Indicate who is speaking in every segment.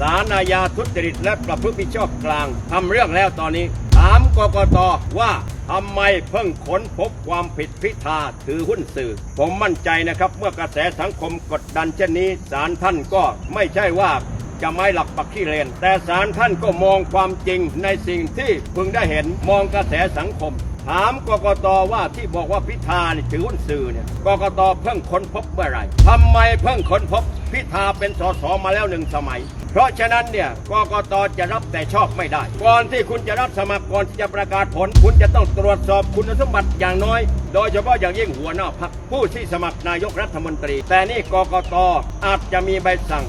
Speaker 1: ศาลอาญาทุจริตและประพฤติมิชอบกลางทำเรื่องแล้วตอนนี้ ถามกกตว่าทำไมเพิ่งค้นพบความผิดพิธาถือหุ้นสื่อ ผมมั่นใจนะครับเมื่อกระแสสังคมกดดันเช่นนี้ศาลท่านก็ไม่ใช่ว่าจะไม่หลักปักขี้เลน แต่ศาลท่านก็มองความจริงในสิ่งที่พึงได้เห็นมองกระแสสังคม ถามกกตว่าที่บอกว่าพิธานี่ถือหุ้นสื่อเนี่ยกกตเพิ่งค้นพบเมื่อไหร่ทำไมเพิ่งค้นพบพิธาเป็นสสมาแล้วหนึ่งสมัย เพราะฉะนั้นเนี่ยกกตจะรับแต่ชอบไม่ได้ ก่อนที่คุณจะรับสมัครก่อนที่จะประกาศผล คุณจะต้องตรวจสอบคุณสมบัติอย่างน้อย โดยเฉพาะอย่างยิ่งหัวหน้าพรรคผู้ที่สมัครนายกรัฐมนตรี แต่นี่กกตอาจจะมีใบสั่ง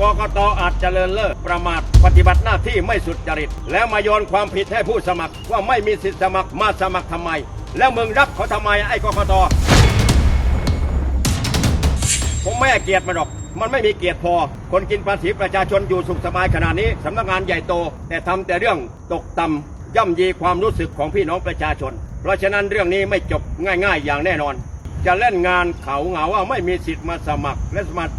Speaker 1: กกตอาจจะเลินเล่อประมาทปฏิบัติหน้าที่ไม่สุจริต แล้วมาโยนความผิดให้ผู้สมัคร ว่าไม่มีสิทธิสมัครมาสมัครทำไม แล้วมึงรับเขาทำไมไอ้กกตผมไม่เกียรติมันหรอก มันไม่มีเกียรติพอ คนกินภาษีประชาชนอยู่สุขสบายขนาดนี้สำนักงานใหญ่โต แต่ทำแต่เรื่องตกต่ำย่ำยีความรู้สึกของพี่น้องประชาชน เพราะฉะนั้นเรื่องนี้ไม่จบง่ายๆ อย่างแน่นอน จะเล่นงานเขาเหงาว่าไม่มีสิทธิ์มาสมัครและสมัคร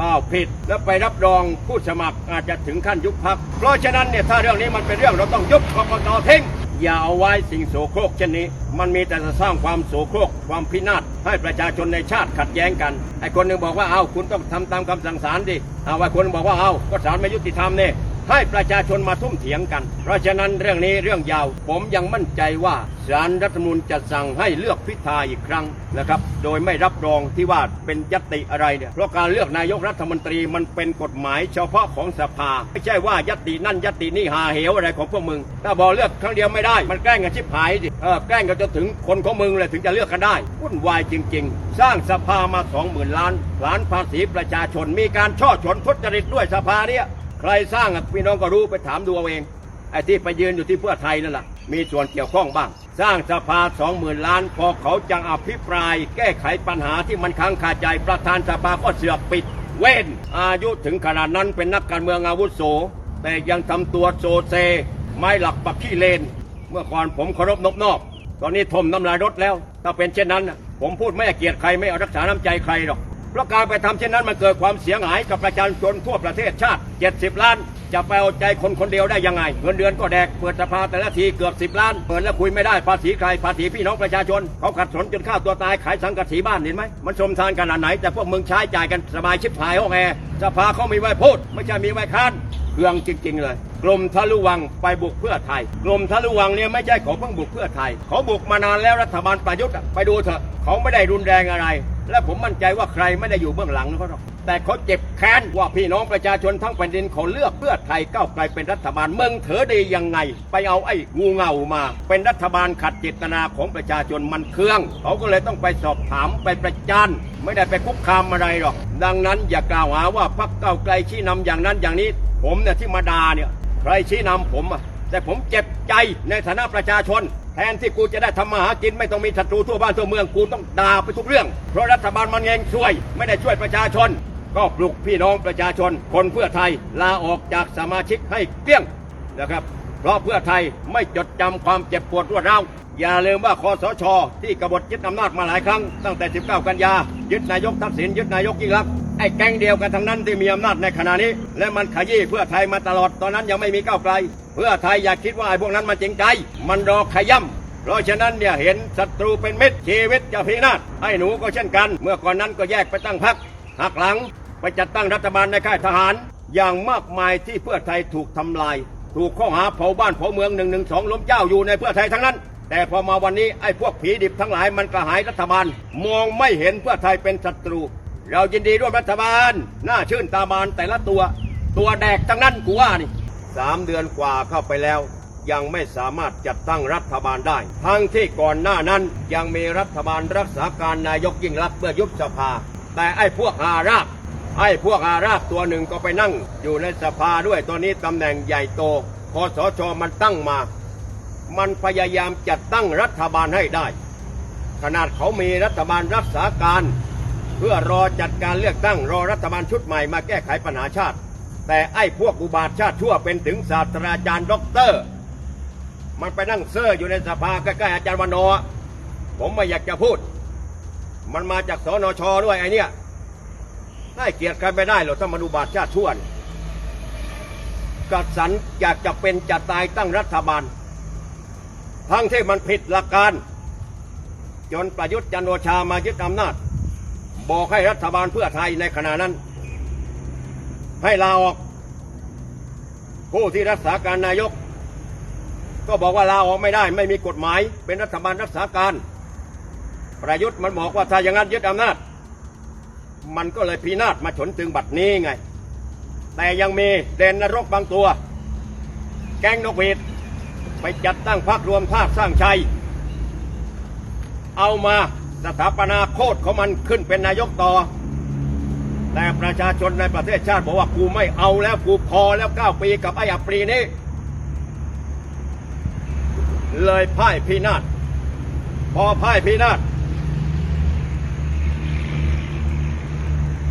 Speaker 1: อ้าวผิดแล้วไปรับรองผู้สมัครอาจจะถึงขั้นยุบพักเพราะฉะนั้นเนี่ยถ้าเรื่องนี้มันเป็นเรื่องเราต้องยุบกกตทิ้ง อย่าเอาไว้สิ่งโสโครกเช่นนี้ มันมีแต่จะสร้างความโสโครกความพินาศให้ประชาชนในชาติขัดแย้งกันไอ้คนหนึ่งบอกว่าเอาคุณต้องทำตามคำสั่งศาลดิเอาไอ้คนบอกว่าเอาก็ศาลไม่ยุติธรรมเนี่ย ให้ประชาชนมาทุ่มเถียงกัน เพราะฉะนั้นเรื่องนี้เรื่องยาว ผมยังมั่นใจว่าศาลรัฐมนูญจะสั่งให้เลือกพิธาอีกครั้งนะครับ โดยไม่รับรองที่ว่าเป็นยติอะไรเนี่ยเพราะการเลือกนายกรัฐมนตรีมันเป็นกฎหมายเฉพาะของสภา ไม่ใช่ว่ายตินั่นยตินี่หาเหวอะไรของพวกมึง ถ้าบอกเลือกครั้งเดียวไม่ได้ มันแกล้งกันชิบหายดิเออแกล้งกันจนถึงคนของมึงเลยถึงจะเลือกกันได้วุ่นวายจริง ๆ สร้างสภามาสองหมื่นล้านล้านภาษีประชาชนมีการช่อฉนทุจริตด้วยสภาเนี่ย ใครสร้างอะพี่น้องก็รู้ไปถามดูเอาเองไอ้ที่ไปยืนอยู่ที่เพื่อไทยนั่นแหละมีส่วนเกี่ยวข้องบ้าง สร้างสภาสองหมื่นล้าน พอเขาจังอภิปราย แก้ไขปัญหาที่มันค้างคาใจประธานสภาก็เสือกปิด เว้น อายุถึงขนาดนั้นเป็นนักการเมืองอาวุโส แต่ยังทำตัวโซเซ ไม่หลักปักขี้เลน เมื่อก่อนผมเคารพนบนอบตอนนี้ทมน้ำลายรถแล้ว ถ้าเป็นเช่นนั้น ผมพูดไม่เกียรติใครไม่เอารักษาน้ำใจใครหรอก เพราะการไปทำเช่นนั้นมันเกิดความเสียหายกับประชาชนทั่วประเทศชาติ 70 ล้าน จะไปเอาใจคนคนเดียวได้ยังไง เงินเดือนก็แดก เปิดสภาแต่ละทีเกือบ 10 ล้าน เปิดแล้วคุยไม่ได้ภาษีใครภาษีพี่น้องประชาชน เขาขัดสนจนฆ่าตัวตายขายสังกะสีบ้านเห็นไหมมันชมทานขนาดไหน แต่พวกมึงใช้จ่ายกันสบายชิบหายห้องแอร์สภาเขามีไว้พูด ไม่ใช่มีไว้ค้านเครื่องจริง ๆ เลยกลุ่มทะลุวังไปบุกเพื่อไทย กลุ่มทะลุวังเนี่ยไม่ใช่เขาเพิ่งบุกเพื่อไทย เขาบุกมานานแล้วรัฐบาลประยุทธ์ไปดูเถอะเขาไม่ได้รุนแรงอะไร และผมมั่นใจว่าใครไม่ได้อยู่เบื้องหลังเขาหรอกแต่เขาเจ็บแค้นว่าพี่น้องประชาชนทั้งแผ่นดินเขาเลือกเพื่อไทยก้าวไกลเป็นรัฐบาลเมืองเถอดียังไง ไปเอาไอ้งูเง่ามา เป็นรัฐบาลขัดเจตนาของประชาชนมันเครื่องเขาก็เลยต้องไปสอบถามไปประจานไม่ได้ไปคุกคามอะไรหรอก ดังนั้นอย่ากล่าวหาว่าพรรคก้าวไกลชี้นำอย่างนั้นอย่างนี้ ผมเนี่ยที่มาดาเนี่ยใครชี้นำผมอะแต่ผมเจ็บใจในฐานะประชาชน นที่กูจะได้ทำมาหากินไม่ต้องมีศัตรูทั่วบ้านทั่วเมืองกูต้องด่าไปทุกเรื่อง เพราะรัฐบาลมันเองช่วย ไม่ได้ช่วยประชาชน ก็ปลุกพี่น้องประชาชน คนเพื่อไทยลาออกจากสมาชิกให้เกลี้ยงนะครับ เพราะเพื่อไทยไม่จดจำความเจ็บปวดรวดร้าวอย่าลืมว่าคอสช ที่กบฏยึดอำนาจมาหลายครั้ง ตั้งแต่ 19 กันยา ยึดนายกทักษิณยึดนายกยิ่งรักไอ้แก๊งเดียวกันทั้งนั้นที่มีอำนาจในขณะนี้ และมันขยี้เพื่อไทยมาตลอดตอนนั้นยังไม่มีก้าวไกล เพื่อไทยอย่าคิดว่าไอ้พวกนั้นมันจริงใจ มันรอขย่ำเพราะฉะนั้นเนี่ยเห็นศัตรูเป็นมิตรชีวิตจะพินาศไอ้หนูก็เช่นกัน เมื่อก่อนนั้นก็แยกไปตั้งพรรคหักหลัง ไปจัดตั้งรัฐบาลในค่ายทหาร อย่างมากมายที่เพื่อไทยถูกทำลาย ถูกข้อหาเผาบ้านเผาเมืองหนึ่งหนึ่งสองล้มเจ้าอยู่ในเพื่อไทยทั้งนั้น แต่พอมาวันนี้ไอ้พวกผีดิบทั้งหลายมันกระหายรัฐบาล มองไม่เห็นเพื่อไทยเป็นศัตรู เรายินดีร่วมรัฐบาลน่าชื่นตาบานแต่ละตัว ตัวแดกทั้งนั้นกูว่านี่สามเดือนกว่าเข้าไปแล้ว ยังไม่สามารถจัดตั้งรัฐบาลได้ ทั้งที่ก่อนหน้านั้นยังมีรัฐบาลรักษาการนายกยิ่งรักษณ์เมื่อยุบสภา แต่ไอ้พวกหาราบ ไอ้พวกอาราบตัวหนึ่งก็ไปนั่งอยู่ในสภาด้วยตอนนี้ตำแหน่งใหญ่โตคอสชมันตั้งมา มันพยายามจัดตั้งรัฐบาลให้ได้ ขนาดเขามีรัฐบาลรักษาการ เพื่อรอจัดการเลือกตั้งรอรัฐบาลชุดใหม่มาแก้ไขปัญหาชาติ แต่ไอ้พวกอุบาทชาติชั่วเป็นถึงศาสตราจารย์ด็อกเตอร์ มันไปนั่งเซ่ออยู่ในสภาใกล้ๆอาจารย์วันนอผมไม่อยากจะพูด มันมาจากสนชด้วยไอเนี่ย ได้เกียรติกันไปได้หรอกถ้ามาดูบาทชาติชั่วนี่กัดสันอยากจะเป็นจะตายตั้งรัฐบาล ทั้งที่มันผิดหลักการ จนประยุทธ์จันโอชามายึดอำนาจ บอกให้รัฐบาลเพื่อไทยในขณะนั้น ให้ลาออก ผู้ที่รักษาการนายก ก็บอกว่าลาออกไม่ได้ ไม่มีกฎหมายเป็นรัฐบาลรักษาการ ประยุทธ์มันบอกว่าถ้าอย่างนั้นยึดอำนาจ มันก็เลยพินาศมาฉนถึงบัดนี้ไง แต่ยังมีเดนนรกบางตัว แก๊งนกหวีดไปจัดตั้งพรรครวมภาคสร้างชัย เอามาสถาปนาโคตรของมันขึ้นเป็นนายกต่อ แต่ประชาชนในประเทศชาติบอกว่ากูไม่เอาแล้วกูพอแล้วเก้าปีกับไอ้อัปรีนี้เลยพ่ายพินาศพอพ่ายพินาศ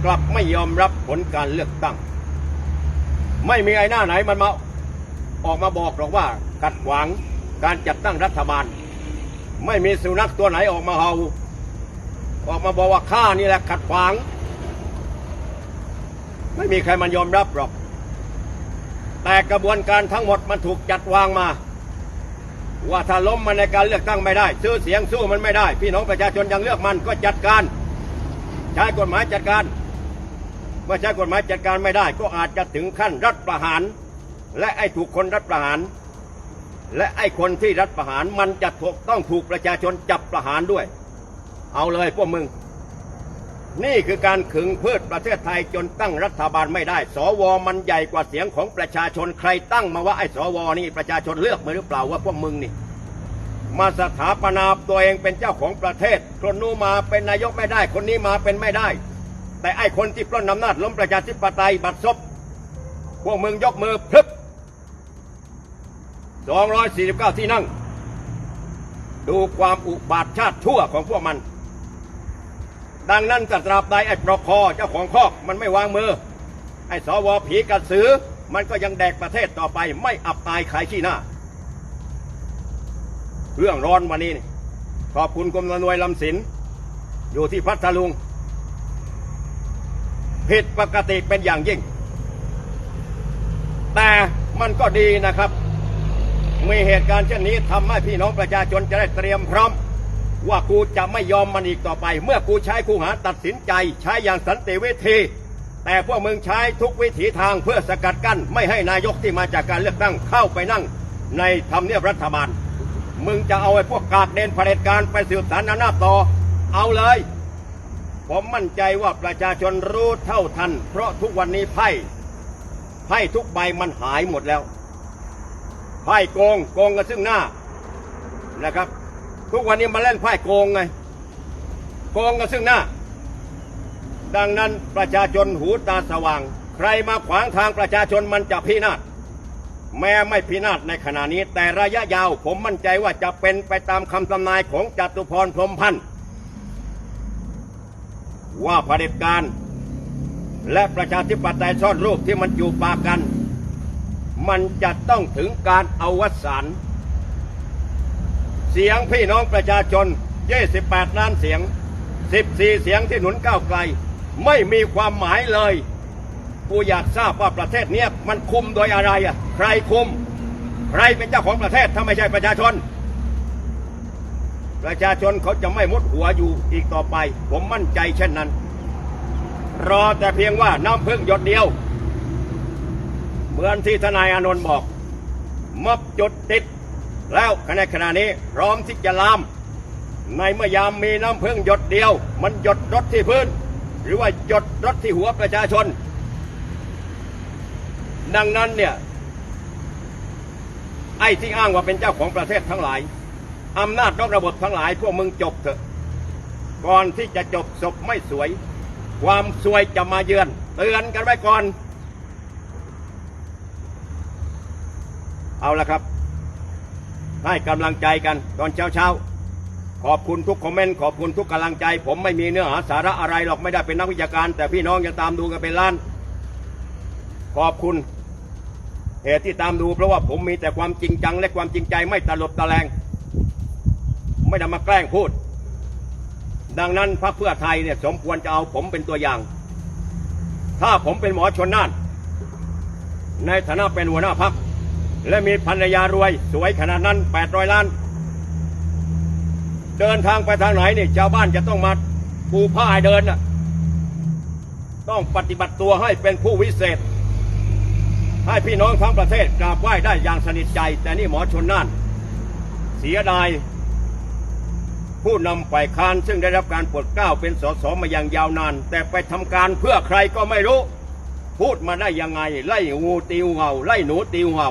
Speaker 1: กลับไม่ยอมรับผลการเลือกตั้ง ไม่มีไอ้หน้าไหนมันมาออกมาบอกหรอกว่าขัดขวางการจัดตั้งรัฐบาล ไม่มีสุนัขตัวไหนออกมาเห่าออกมาบอกว่าข้านี่แหละขัดขวาง ไม่มีใครมันยอมรับหรอก แต่กระบวนการทั้งหมดมันถูกจัดวางมา ว่าถ้าล้มมันในการเลือกตั้งไม่ได้ ซื้อเสียงสู้มันไม่ได้ พี่น้องประชาชนยังเลือกมันก็จัดการ ใช้กฎหมายจัดการ มื่อใช้กฎหมายจัดการไม่ได้ ก็อาจจะถึงขั้นรัฐประหาร และไอ้ถูกคนรัฐประหาร และไอ้คนที่รัฐประหารมันจะถูกต้องถูกประชาชนจับประหารด้วย เอาเลยพวกมึง นี่คือการขึงพืชประเทศไทยจนตั้งรัฐบาลไม่ได้ สวมันใหญ่กว่าเสียงของประชาชนใครตั้งมาว่าไอ้สวนี่ประชาชนเลือกมาหรือเปล่าว่าพวกมึงนี่มาสถาปนาตัวเองเป็นเจ้าของประเทศ คนนู้นมาเป็นนายกไม่ได้ คนนี้มาเป็นไม่ได้ แต่ไอ้คนที่ปล้นอำนาจล้มประชาธิปไตยบัดซบพวกมึงยกมือพรึบ249 ที่นั่ง ดูความอุบาทชาติชั่วของพวกมัน ดังนั้นตราบใดไอ้ปรคอเจ้าของคอกมันไม่วางมือ ไอ้สวผีกระสือ มันก็ยังแดกประเทศต่อไปไม่อับอายขายขี้หน้า เรื่องร้อนวันนี้ ขอบคุณกรมนวยลำสิน อยู่ที่พัทลุง ผิดปกติเป็นอย่างยิ่ง แต่มันก็ดีนะครับ มีเหตุการณ์เช่นนี้ทำให้พี่น้องประชาชนจะได้เตรียมพร้อม ว่ากูจะไม่ยอมมันอีกต่อไป เมื่อกูใช้คูหาตัดสินใจ ใช้อย่างสันติวิธี แต่พวกมึงใช้ทุกวิถีทางเพื่อสกัดกั้น ไม่ให้นายกที่มาจากการเลือกตั้งเข้าไปนั่ง ในทำเนียบรัฐบาล มึงจะเอาไอ้พวกกากเดนเผด็จการไปสืบสารอำนาจต่อ เอาเลย ผมมั่นใจว่าประชาชนรู้เท่าทัน เพราะทุกวันนี้ไพ่ไพ่ทุกใบมันหายหมดแล้วไพ่โกงโกงกันซึ่งหน้านะครับ ทุกวันนี้มาเล่นไพ่โกงไงโกงกันซึ่งหน้า ดังนั้นประชาชนหูตาสว่าง ใครมาขวางทางประชาชนมันจะพินาศแม้ไม่พินาศในขณะนี้ แต่ระยะยาวผมมั่นใจว่าจะเป็นไปตามคำทำนายของจตุพรพรมพันธ์ ว่าเผด็จการ และประชาธิปไตยซ่อนรูปที่มันอยู่ปากกัน มันจะต้องถึงการอวสานเสียงพี่น้องประชาชน 28 ล้านเสียง 14 เสียงที่หนุนก้าวไกล ไม่มีความหมายเลย กูอยากทราบว่าประเทศเนี้ยมันคุมโดยอะไรอะ ใครคุม ใครเป็นเจ้าของประเทศถ้าไม่ใช่ประชาชน ประชาชนเขาจะไม่มุดหัวอยู่อีกต่อไป ผมมั่นใจเช่นนั้น รอแต่เพียงว่าน้ำพึ่งหยดเดียว เหมือนที่ทนายอานนท์บอกม็อบจุดติด แล้วในขณะนี้พร้อมที่จะลาม ในเมื่อยามมีน้ำพึ่งหยดเดียว มันหยดรถที่พื้น หรือว่าหยดรถที่หัวประชาชน ดังนั้นเนี่ยไอ้ที่อ้างว่าเป็นเจ้าของประเทศทั้งหลาย อำนาจนอกระบบทั้งหลายพวกมึงจบเถอะ ก่อนที่จะจบศพไม่สวย ความสวยจะมาเยือน เตือนกันไว้ก่อน เอาละครับ ให้กำลังใจกันตอนเช้าเช้าๆขอบคุณทุกคอมเมนต์ขอบคุณทุกกำลังใจ ผมไม่มีเนื้อหาสาระอะไรหรอกไม่ได้เป็นนักวิชาการ แต่พี่น้องยังตามดูกันเป็นล้าน ขอบคุณเหตุที่ตามดูเพราะว่าผมมีแต่ความจริงจังและความจริงใจไม่ตลบตะแลง ไม่ได้มาแกล้งพูด ดังนั้นพรรคเพื่อไทยเนี่ยสมควรจะเอาผมเป็นตัวอย่าง ถ้าผมเป็นหมอชนน่าน ในฐานะเป็นหัวหน้าพักและมีภรรยารวยสวยขนาดนั้น 800 ล้าน เดินทางไปทางไหนนี่ชาวบ้านจะต้องมาปูผ้าให้เดินน่ะต้องปฏิบัติตัวให้เป็นผู้วิเศษ ให้พี่น้องทั้งประเทศกราบไหว้ได้อย่างสนิทใจ แต่นี่หมอชนน่าน เสียดาย ผู้นำฝ่ายค้านซึ่งได้รับการปรดเกล้าเป็นสสมาอย่างยาวนาน แต่ไปทำการเพื่อใครก็ไม่รู้ พูดมาได้ยังไง ไล่งูตีเห่าไล่หนูตีเห่า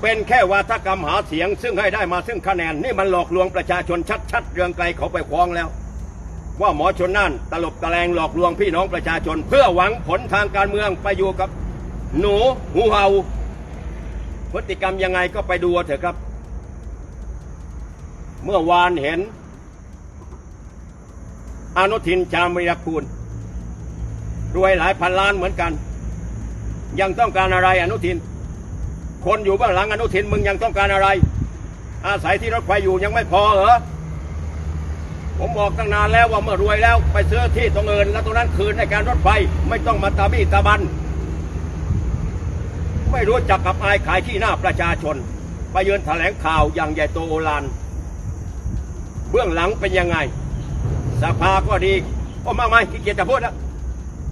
Speaker 1: เป็นแค่วาทกรรมหาเสียง ซึ่งให้ได้มาซึ่งคะแนนนี่มันหลอกลวงประชาชนชัดๆเรืองไกลเขาไปฟ้องแล้ว ว่าหมอชนน่านตลบตะแลงหลอกลวงพี่น้องประชาชน เพื่อหวังผลทางการเมืองไปอยู่กับ หนูงูเห่าพฤติกรรมยังไงก็ไปดูเถอะครับ เมื่อวานเห็น อนุทินชาญวิรกูลรวยหลายพันล้านเหมือนกัน ยังต้องการอะไรอนุทิน คนอยู่เบื้องหลังอนุทินมึงยังต้องการอะไร อาศัยที่รถไฟอยู่ยังไม่พอเหรอผมบอกตั้งนานแล้วว่าเมื่อรวยแล้วไปซื้อที่ตรงเอินแล้วตรงนั้นคืนในการรถไฟไม่ต้องมาตาบี้ตาบัน ไม่รู้จักกับอายขายที่หน้าประชาชน ไปเยือนแถลงข่าวอย่างใหญ่โตโอฬารเบื้องหลังเป็นยังไง สภาก็ดีโอ้มากมายขี้เกียจจะพูดแล้ว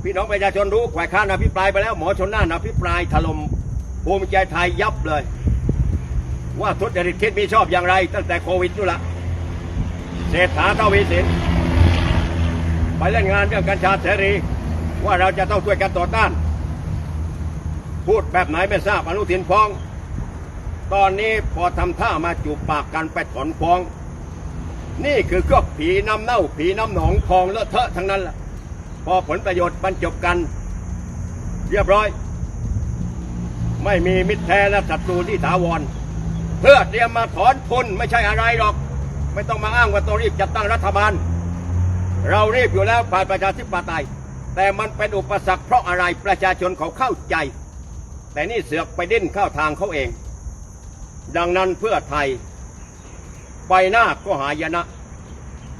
Speaker 1: พี่น้องประชาชนรู้ฝ่ายค้านอภิปรายไปแล้ว หมอชนน่านอภิปรายถล่มภูมิใจไทยยับเลย ว่าทุจริตคิดมีชอบอย่างไร ตั้งแต่โควิดนู่นละเศรษฐาเทวีสินไปเล่นงานเรื่องกัญชาเสรี ว่าเราจะต้องช่วยกันต่อต้าน พูดแบบไหนไม่ทราบอนุทินฟ้อง ตอนนี้พอทำท่ามาจูบปากกันไปถอนฟ้อง นี่คือพวกผีน้ำเน่า ผีน้ำหนองพองเลอะเทอะทั้งนั้นแหละพอผลประโยชน์บรรจบกัน เรียบร้อย ไม่มีมิตรแท้และศัตรูที่ถาวร เพื่อเตรียมมาถอนทุนไม่ใช่อะไรหรอก ไม่ต้องมาอ้างว่าต้องรีบจัดตั้งรัฐบาล เรารีบอยู่แล้วผ่านประชาธิปไตย แต่มันเป็นอุปสรรคเพราะอะไรประชาชนเขาเข้าใจ แต่นี่เสือกไปดิ้นเข้าทางเขาเอง ดังนั้นเพื่อไทย ไปหน้าก็หายนะ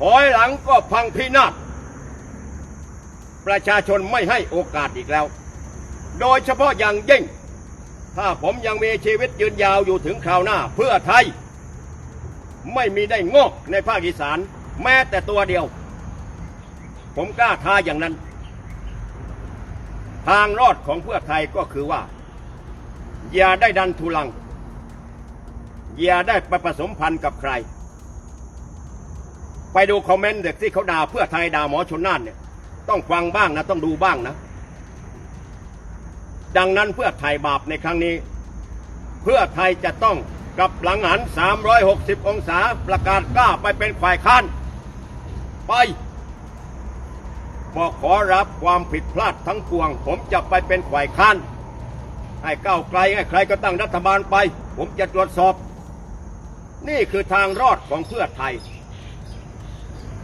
Speaker 1: ถอยหลังก็พังพินาศประชาชนไม่ให้โอกาสอีกแล้ว โดยเฉพาะอย่างยิ่ง ถ้าผมยังมีชีวิตยืนยาวอยู่ถึงคราวหน้าเพื่อไทย ไม่มีได้งอกในภาคอีสาน แม้แต่ตัวเดียว ผมกล้าท้าอย่างนั้น ทางรอดของเพื่อไทยก็คือว่า อย่าได้ดันทุลัง อย่าได้ไปผสมพันธ์กับใคร ไปดูคอมเมนต์เด็กที่เขาด่าเพื่อไทยด่าหมอชนน่านเนี่ย ต้องฟังบ้างนะต้องดูบ้างนะ ดังนั้นเพื่อไทยบาปในครั้งนี้ เพื่อไทยจะต้องกลับหลังหัน 360 องศาประกาศกล้าไปเป็นฝ่ายค้าน ไปบอกขอรับความผิดพลาดทั้งปวง ผมจะไปเป็นฝ่ายค้านให้ก้าวไกลให้ใครก็ตั้งรัฐบาลไป ผมจะตรวจสอบ นี่คือทางรอดของเพื่อไทย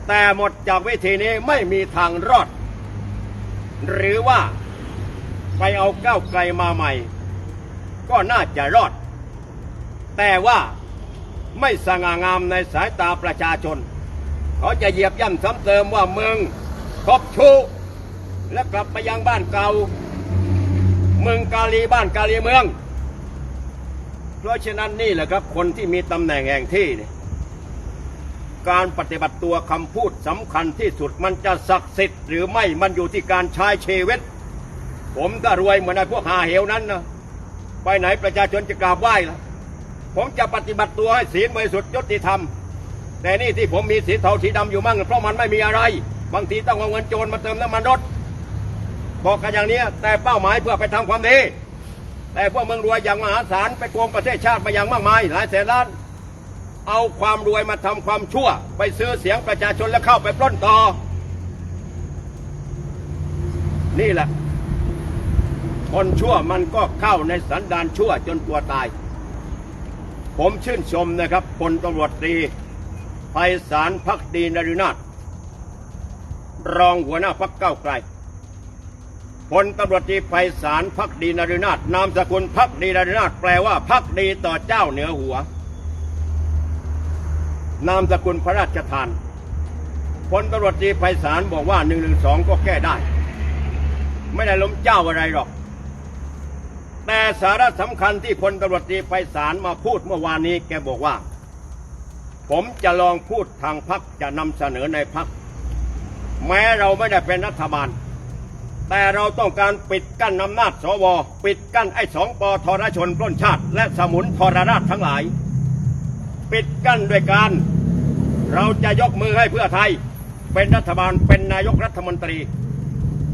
Speaker 1: แต่หมดจากเวทีนี้ไม่มีทางรอด หรือว่าไปเอาก้าวไกลมาใหม่ ก็น่าจะรอด แต่ว่าไม่สง่างามในสายตาประชาชน เขาจะเหยียบย่ำซ้ำเติมว่าเมืองคบชูและกลับไปยังบ้านเก่าเมืองกาลีบ้านกาลีเมือง เพราะฉะนั้นนี่แหละครับคนที่มีตำแหน่งแห่งที่เนี่ย การปฏิบัติตัวคำพูดสำคัญที่สุดมันจะศักดิ์สิทธิ์หรือไม่มันอยู่ที่การใช้ชีวิต ผมถ้ารวยเหมือนไอ้พวกหาเหวนั้นนะไปไหนประชาชนจะกราบไหว้ละผมจะปฏิบัติตัวให้ศีลบริสุทธิ์ยุติธรรม แต่นี่ที่ผมมีสีเทาสีดำอยู่มั่งเพราะมันไม่มีอะไร บางทีต้องเอาเงินโจรมาเติมน้ำมันรถบอกกันอย่างนี้แต่เป้าหมายเพื่อไปทำความดีแต่พวกเมืองรวยอย่างมหาศาลไปโกงประเทศชาติมาอย่างมากมาย หลายแสนล้าน เอาความรวยมาทำความชั่ว ไปซื้อเสียงประชาชนแล้วเข้าไปปล้นต่อ นี่แหละ คนชั่วมันก็เข้าในสันดานชั่วจนตัวตาย ผมชื่นชมนะครับพลตำรวจตรีไพศาลพักดีนรินาถรองหัวหน้าพักเก้าไกลพลตำรวจตรีไพศาลพักดีนรินาถนามสกุลพักดีนรินาถแปลว่าพักดีต่อเจ้าเหนือหัว นามสกุลพระราชทานพลตำรวจตรีไพศาลบอกว่าหนึ่งหนึ่งสองก็แก้ได้ ไม่ได้ล้มเจ้าอะไรหรอก แต่สาระสำคัญที่พลตำรวจตรีไพศาลมาพูดเมื่อวานนี้แกบอกว่า ผมจะลองพูดทางพักจะนำเสนอในพักแม้เราไม่ได้เป็นรัฐบาล แต่เราต้องการปิดกั้นอำนาจสว ปิดกั้นไอ้สองปอทรชนปล้นชาติ และสมุนทรราชทั้งหลาย ปิดกั้นด้วยการ เราจะยกมือให้เพื่อไทย เป็นรัฐบาลเป็นนายกรัฐมนตรี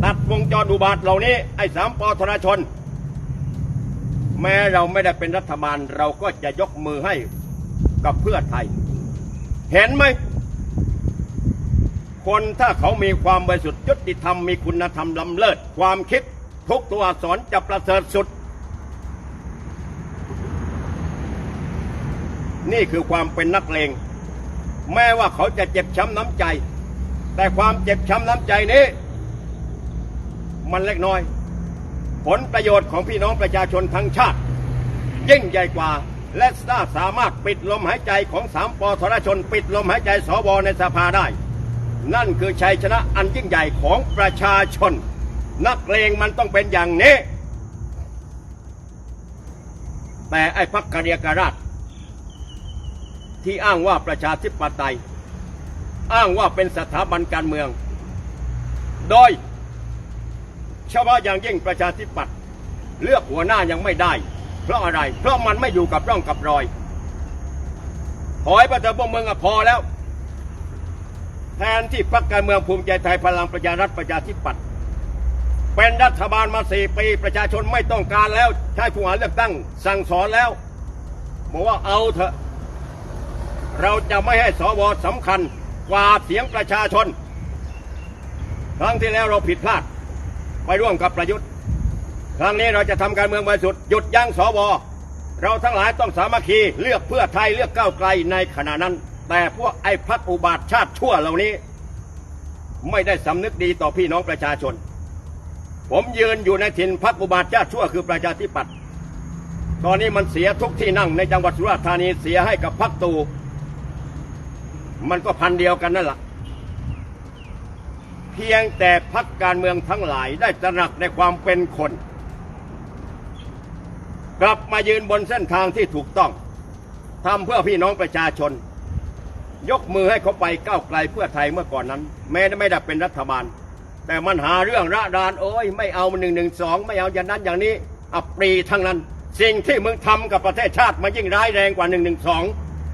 Speaker 1: ตัดวงจรอุบาทเหล่านี้ไอ้สามปอทรชน แม้เราไม่ได้เป็นรัฐบาลเราก็จะยกมือให้กับเพื่อไทย เห็นไหมคนถ้าเขามีความบริสุทธิ์ยุติธรรมมีคุณธรรมล้ำเลิศ ความคิดทุกตัวอักษรจะประเสริฐสุด นี่คือความเป็นนักเลง แม้ว่าเขาจะเจ็บช้ำน้ำใจ แต่ความเจ็บช้ำน้ำใจนี้ มันเล็กน้อย ผลประโยชน์ของพี่น้องประชาชนทั้งชาติ ยิ่งใหญ่กว่า และาสามารถปิดลมหายใจของสามปอทรชน ปิดลมหายใจสวในสภาได้ นั่นคือชัยชนะอันยิ่งใหญ่ของประชาชน นักเลงมันต้องเป็นอย่างนี้ แต่ไอ้พักกเรียกราช ที่อ้างว่าประชาธิปไตย อ้างว่าเป็นสถาบันการเมือง โดยเฉพาะอย่างยิ่งประชาธิปัตย์เลือกหัวหน้ายังไม่ได้ เพราะอะไร เพราะมันไม่อยู่กับร่องกับรอยถอยไปเถอะพวกมึงอะพอแล้ว แทนที่พรรคการเมืองภูมิใจไทยพลังประชารัฐประชาธิปัตย์เป็นรัฐบาลมาสี่ปีประชาชนไม่ต้องการแล้ว ใช้ผู้หาเลือกตั้งสั่งสอนแล้วบอกว่าเอาเถอะ เราจะไม่ให้สวสำคัญกว่าเสียงประชาชน ครั้งที่แล้วเราผิดพลาดไปร่วมกับประยุทธ์ ครั้งนี้เราจะทำการเมืองบริสุทธิ์หยุดยั้งสว เราทั้งหลายต้องสามัคคีเลือกเพื่อไทยเลือกก้าวไกลในขณะนั้น แต่พวกไอ้พักอุบาทชาติชั่วเหล่านี้ ไม่ได้สำนึกดีต่อพี่น้องประชาชน ผมยืนอยู่ในถิ่นพักอุบาทชาติชั่วคือประชาธิปัตย์ตอนนี้มันเสียทุกที่นั่งในจังหวัดสุราษฎร์ธานีเสียให้กับพักตู มันก็พันเดียวกันนั่นแหละเพียงแต่พักการเมืองทั้งหลายได้ตระหนักในความเป็นคน กลับมายืนบนเส้นทางที่ถูกต้องทำเพื่อพี่น้องประชาชน ยกมือให้เขาไปก้าวไกลเพื่อไทยเมื่อก่อนนั้น แม้ไม่ได้เป็นรัฐบาล แต่มันหาเรื่องระรานโอ้ยไม่เอาหนึ่งหนึ่งสองไม่เอาอย่างนั้นอย่างนี้อัปรีทั้งนั้น สิ่งที่มึงทำกับประเทศชาติมันยิ่งร้ายแรงกว่าหนึ่งหนึ่งสอง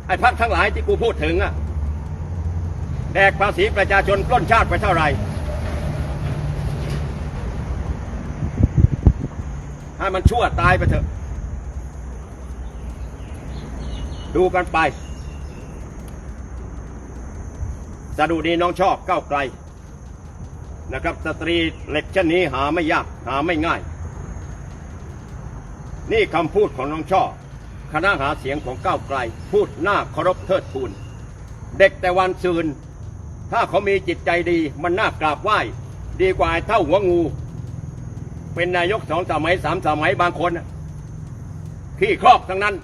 Speaker 1: ไอ้พักทั้งหลายที่กูพูดถึงอะ แดกภาษีประชาชนปล้นชาติไปเท่าไหร่ ให้มันชั่วตายไปเถอะ ดูกันไปสดุดีน้องชอบก้าวไกลนะครับสตรีเหล็กเช่นนี้หาไม่ยากหาไม่ง่าย นี่คำพูดของน้องช่อคณะหาเสียงของก้าวไกล พูดหน้าเคารพเทิดทูน เด็กแต่วันซืน ถ้าเขามีจิตใจดีมันน่ากราบไหว้ ดีกว่าเท่าหัวงู เป็นนายกสองสมัยสามสมัยบางคนขี้ครอบทั้งนั้น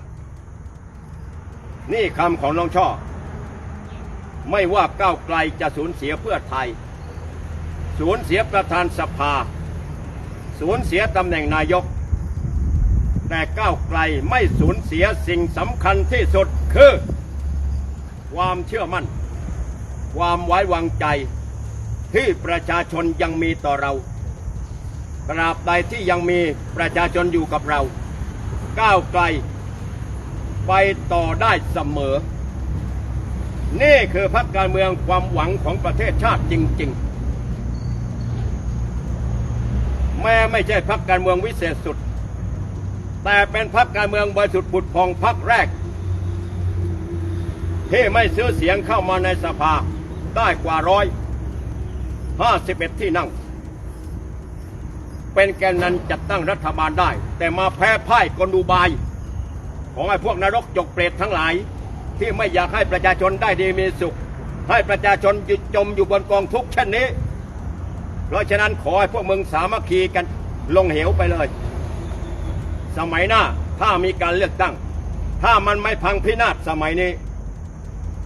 Speaker 1: นี่คำของน้องช่อ ไม่ว่าก้าวไกลจะสูญเสียเพื่อไทย สูญเสียประธานสภา สูญเสียตำแหน่งนายก แต่ก้าวไกลไม่สูญเสียสิ่งสำคัญที่สุดคือ ความเชื่อมั่น ความไว้วางใจ ที่ประชาชนยังมีต่อเราตราบใดที่ยังมีประชาชนอยู่กับเรา ก้าวไกล ไปต่อได้เสมอ นี่คือพรรคการเมืองความหวังของประเทศชาติจริง ๆ แม้ไม่ใช่พรรคการเมืองวิเศษสุด แต่เป็นพรรคการเมืองบริสุทธิ์ผุดพองพรรคแรก ที่ไม่ซื้อเสียงเข้ามาในสภา ได้กว่าร้อยห้าสิบเอ็ดที่นั่ง เป็นแกนนันจัดตั้งรัฐบาลได้ แต่มาแพ้พ่ายกลอุบาย ของไอ้พวกนรกจกเปรตทั้งหลาย ที่ไม่อยากให้ประชาชนได้ดีมีสุข ให้ประชาชนยุดจมอยู่บนกองทุกข์เช่นนี้ เพราะฉะนั้นขอให้พวกมึงสามัคคีกันลงเหวไปเลย สมัยหน้าถ้ามีการเลือกตั้ง ถ้ามันไม่พังพินาศสมัยนี้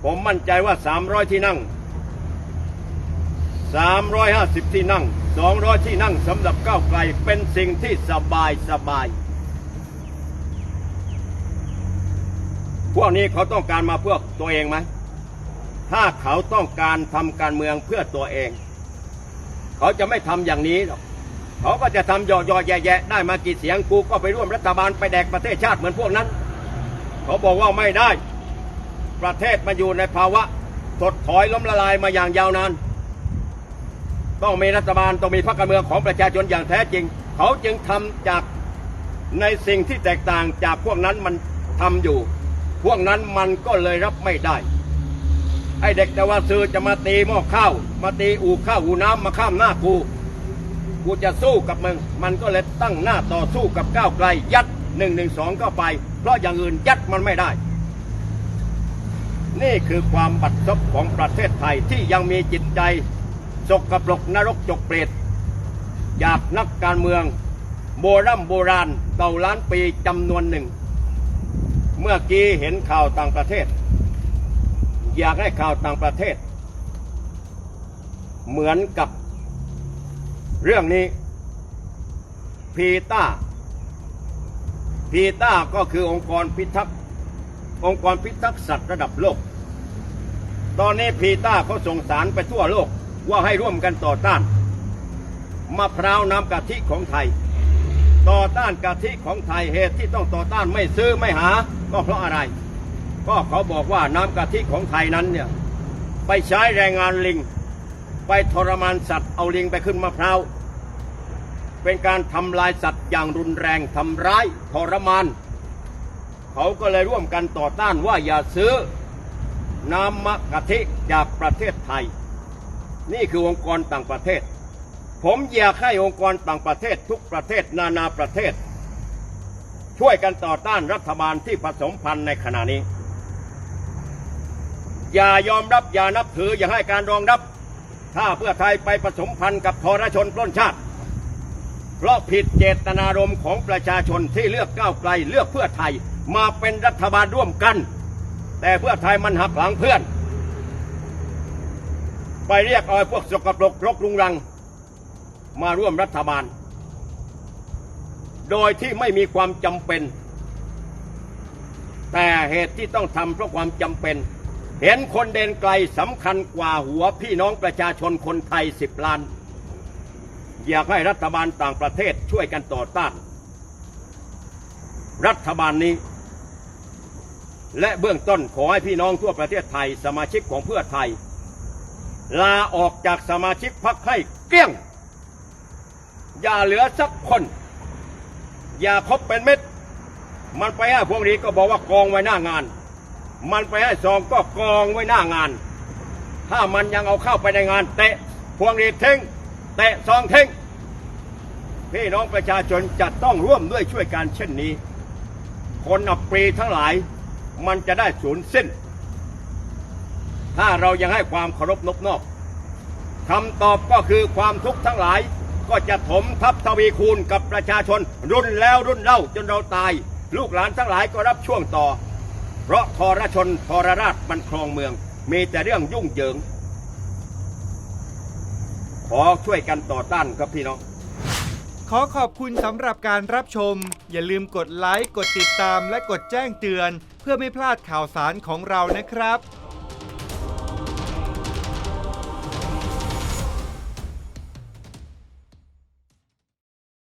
Speaker 1: ผมมั่นใจว่า 300 ที่นั่ง 350 ที่นั่ง 200 ที่นั่งสำหรับก้าวไกลเป็นสิ่งที่สบายสบายพวกนี้เขาต้องการมาเพื่อตัวเองไหม ถ้าเขาต้องการทำการเมืองเพื่อตัวเอง เขาจะไม่ทำอย่างนี้หรอก เขาก็จะทำยอยๆแย่ๆได้มากี่เสียงกูก็ไปร่วมรัฐบาลไปแดกประเทศชาติเหมือนพวกนั้น เขาบอกว่าไม่ได้ ประเทศมาอยู่ในภาวะถดถอยล้มละลายมาอย่างยาวนาน ต้องมีรัฐบาลต้องมีพรรคการเมืองของประชาชนอย่างแท้จริง เขาจึงทำจากในสิ่งที่แตกต่างจากพวกนั้นมันทำอยู่ พวกนั้นมันก็เลยรับไม่ได้ไอเด็กแต่ว่าซื้อจะมาตีหม้อข้าวมาตีอู่ข้าวอู่น้ำมาข้ามหน้ากูกูจะสู้กับมึงมันก็เลยตั้งหน้าต่อสู้กับก้าวไกล ยัดหนึ่งหนึ่งสองเข้าไป เพราะอย่างอื่นยัดมันไม่ได้ นี่คือความบัดซบของประเทศไทยที่ยังมีจิตใจ สกปรกนรกจกเปรตอยากนักการเมืองโบรโบราณเก่าล้านปีจำนวนหนึ่ง เมื่อกี้เห็นข่าวต่างประเทศ อยากให้ข่าวต่างประเทศ เหมือนกับเรื่องนี้ พีต้า พีต้าก็คือองค์กรพิทักษ์องค์กรพิทักษ์สัตว์ระดับโลก ตอนนี้พีต้าเขาส่งสารไปทั่วโลก ว่าให้ร่วมกันต่อต้านมะพร้าวน้ำกะทิของไทย ต่อต้านกะทิของไทยเหตุที่ต้องต่อต้านไม่ซื้อไม่หา ก็เพราะอะไร ก็เขาบอกว่าน้ำกะทิของไทยนั้นเนี่ยไปใช้แรงงานลิง ไปทรมานสัตว์เอาลิงไปขึ้นมะพร้าวเป็นการทำลายสัตว์อย่างรุนแรงทำร้ายทรมาน เขาก็เลยร่วมกันต่อต้านว่าอย่าซื้อน้ำมะกะทิจากประเทศไทย นี่คือองค์กรต่างประเทศ ผมอยากให้องค์กรต่างประเทศทุกประเทศนานาประเทศ ช่วยกันต่อต้านรัฐบาลที่ผสมพันธ์ในขณะนี้ อย่ายอมรับอย่านับถืออย่าให้การรองรับ ถ้าเพื่อไทยไปผสมพันธ์กับทรชนปล้นชาติ เพราะผิดเจตนารมณ์ของประชาชนที่เลือกก้าวไกลเลือกเพื่อไทยมาเป็นรัฐบาลร่วมกัน แต่เพื่อไทยมันหักหลังเพื่อน ไปเรียกเอาไอ้พวกสกปรกรกรุงรัง มาร่วมรัฐบาล โดยที่ไม่มีความจำเป็น แต่เหตุที่ต้องทำเพราะความจำเป็น เห็นคนเด่นไกลสำคัญกว่าหัวพี่น้องประชาชนคนไทยสิบล้าน อยากให้รัฐบาลต่างประเทศช่วยกันต่อต้าน รัฐบาลนี้และเบื้องต้นขอให้พี่น้องทั่วประเทศไทย สมาชิกของเพื่อไทย ลาออกจากสมาชิกพรรคให้เกลี้ยง อย่าเหลือสักคน อย่าคบเป็นเม็ด มันไปให้พวกนี้ก็บอกว่ากองไว้หน้างาน มันไปให้ซองก็กองไว้หน้างาน ถ้ามันยังเอาเข้าไปในงานเตะพวงหรีดทิ้งเตะซองทิ้งพี่น้องประชาชนจะต้องร่วมด้วยช่วยกันเช่นนี้ คนอับปรีทั้งหลายมันจะได้สูญสิ้น ถ้าเรายังให้ความเคารพนบนอบคำตอบก็คือความทุกข์ทั้งหลาย ก็จะถมทับทวีคูณกับประชาชน รุ่นแล้วรุ่นเล่าจนเราตาย ลูกหลานทั้งหลายก็รับช่วงต่อ เพราะทรชนทรราชมันครองเมือง มีแต่เรื่องยุ่งเหยิง ขอช่วยกันต่อต้านครับพี่น้อง
Speaker 2: ขอขอบคุณสำหรับการรับชม อย่าลืมกดไลค์ กดติดตาม และกดแจ้งเตือน เพื่อไม่พลาดข่าวสารของเรานะครับ